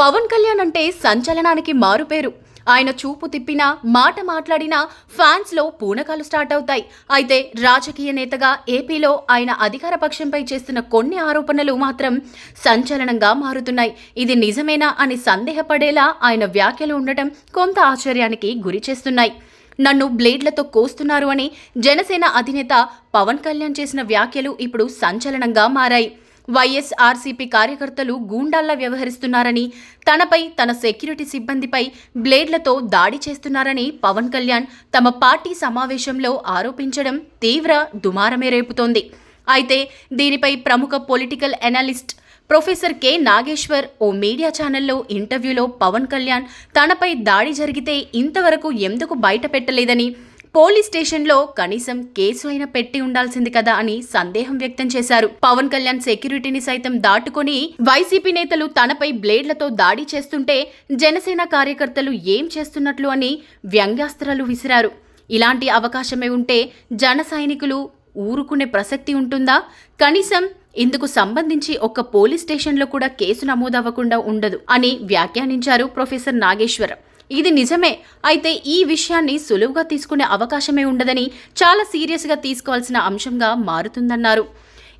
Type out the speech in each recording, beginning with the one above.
పవన్ కళ్యాణ్ అంటే సంచలనానికి మారుపేరు. ఆయన చూపు తిప్పినా మాట మాట్లాడినా ఫ్యాన్స్లో పూనకాలు స్టార్ట్ అవుతాయి. అయితే రాజకీయ నేతగా ఏపీలో ఆయన అధికార పక్షంపై చేస్తున్న కొన్ని ఆరోపణలు మాత్రం సంచలనంగా మారుతున్నాయి. ఇది నిజమేనా అని సందేహపడేలా ఆయన వ్యాఖ్యలు ఉండటం కొంత ఆశ్చర్యానికి గురి చేస్తున్నాయి. నన్ను బ్లేడ్లతో కోస్తున్నారు అని జనసేన అధినేత పవన్ కళ్యాణ్ చేసిన వ్యాఖ్యలు ఇప్పుడు సంచలనంగా మారాయి. వైఎస్ఆర్సీపీ కార్యకర్తలు గూండాల్లా వ్యవహరిస్తున్నారని తనపై తన సెక్యూరిటీ సిబ్బందిపై బ్లేడ్లతో దాడి చేస్తున్నారని పవన్ కళ్యాణ్ తమ పార్టీ సమావేశంలో ఆరోపించడం తీవ్ర దుమారమే రేపుతోంది. అయితే దీనిపై ప్రముఖ political analyst professor K. Nageshwar ఓ మీడియా ఛానల్లో ఇంటర్వ్యూలో పవన్ కళ్యాణ్ తనపై దాడి జరిగితే ఇంతవరకు ఎందుకు బయట పెట్టలేదని పోలీస్ స్టేషన్లో కనీసం కేసు అయినా పెట్టి ఉండాల్సింది కదా అని సందేహం వ్యక్తం చేశారు. పవన్ కళ్యాణ్ సెక్యూరిటీని సైతం దాటుకొని వైసీపీ నేతలు తనపై బ్లేడ్లతో దాడి చేస్తుంటే జనసేన కార్యకర్తలు ఏం చేస్తున్నట్లు అని వ్యంగ్యాస్త్రాలు విసిరారు. ఇలాంటి అవకాశమే ఉంటే జన సైనికులు ఊరుకునే ప్రసక్తి ఉంటుందా? కనీసం ఇందుకు సంబంధించి ఒక్క పోలీస్ స్టేషన్లో కూడా కేసు నమోదవ్వకుండా ఉండదు అని వ్యాఖ్యానించారు ప్రొఫెసర్ నాగేశ్వర్ ఇది నిజమే. అయితే ఈ విషయాన్ని సులువుగా తీసుకునే అవకాశమే ఉండదని చాలా సీరియస్గా తీసుకోవాల్సిన అంశంగా మారుతుందన్నారు.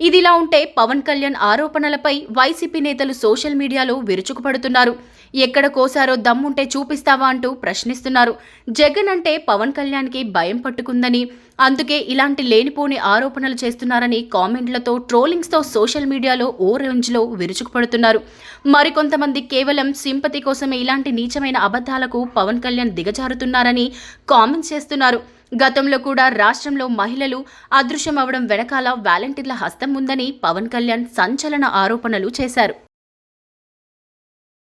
ఇదిలా ఉంటే పవన్ కళ్యాణ్ ఆరోపణలపై వైసీపీ నేతలు సోషల్ మీడియాలో విరుచుకుపడుతున్నారు. ఎక్కడ కోసారో దమ్ముంటే చూపిస్తావా అంటూ ప్రశ్నిస్తున్నారు. జగన్ అంటే పవన్ కళ్యాణ్కి భయం పట్టుకుందని అందుకే ఇలాంటి లేనిపోని ఆరోపణలు చేస్తున్నారని కామెంట్లతో ట్రోలింగ్స్తో సోషల్ మీడియాలో ఓ రేంజ్లో విరుచుకుపడుతున్నారు. మరికొంతమంది కేవలం సింపతి కోసమే ఇలాంటి నీచమైన అబద్ధాలకు పవన్ కళ్యాణ్ దిగజారుతున్నారని కామెంట్స్ చేస్తున్నారు. గతంలో కూడా రాష్ట్రంలో మహిళలు అదృశ్యమవడం వెనకాల వాలంటీర్ల హస్తం ఉందని పవన్ కళ్యాణ్ సంచలన ఆరోపణలు చేశారు.